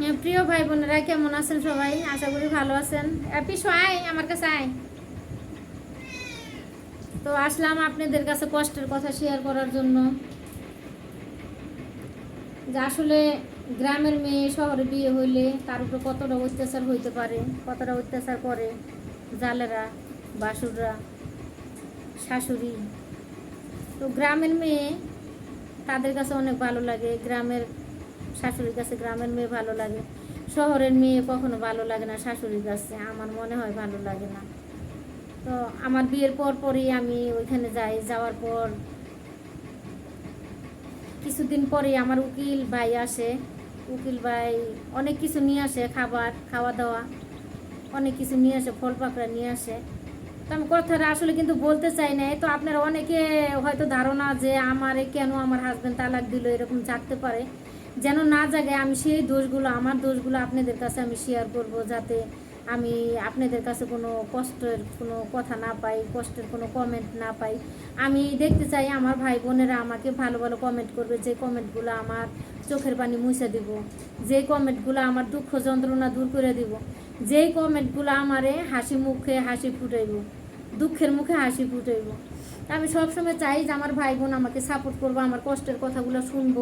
হ্যাঁ, প্রিয় ভাই বোনেরা কেমন আছেন সবাই? আশা করি ভালো আছেন। পিসু আয় আমার কাছে আয়। তো আসলাম আপনাদের কাছে কষ্টের কথা শেয়ার করার জন্য। যে আসলে গ্রামের মেয়ে শহরে বিয়ে হইলে তার উপরে কতটা অত্যাচার হইতে পারে কতটা অত্যাচার করে জালেরা বাসুররা শাশুড়ি। তো গ্রামের মেয়ে তাদের কাছে অনেক ভালো লাগে। গ্রামের শাশুড়ির কাছে গ্রামের মেয়ে ভালো লাগে, শহরের মেয়ে কখনো ভালো লাগে না শাশুড়ির কাছে, আমার মনে হয় ভালো লাগে না। তো আমার বিয়ের পর পরই আমি ওইখানে যাই, যাওয়ার পর কিছুদিন পরে আমার উকিল ভাই আসে, উকিল ভাই অনেক কিছু নিয়ে আসে, খাবার খাওয়া দাওয়া অনেক কিছু নিয়ে আসে ফল পাকড়া নিয়ে আসে। তো আমি কথাটা আসলে কিন্তু বলতে চাই না তো আপনারা অনেকে হয়তো ধারণা যে আমারে কেন আমার হাজব্যান্ড তালাক দিল, এরকম জাগতে পারে। যেন না জাগে, আমি সেই দোষগুলো, আমার দোষগুলো আপনাদের কাছে আমি শেয়ার করব যাতে আমি আপনাদের কাছে কোনো কষ্টের কোনো কথা না পাই, কষ্টের কোনো কমেন্ট না পাই। আমি দেখতে চাই আমার ভাই বোনেরা আমাকে ভালো ভালো কমেন্ট করবে, যে কমেন্টগুলো আমার চোখের পানি মুছে দিব, যে কমেন্টগুলো আমার দুঃখ যন্ত্রণা দূর করে দিব, যেই কমেন্টগুলো আমারে হাসি মুখে হাসি ফুটাইব, দুঃখের মুখে হাসি ফুটাইব। আমি সবসময় চাই যে আমার ভাই বোন আমাকে সাপোর্ট করব, আমার কষ্টের কথাগুলো শুনব,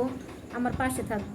আমার পাশে থাকব।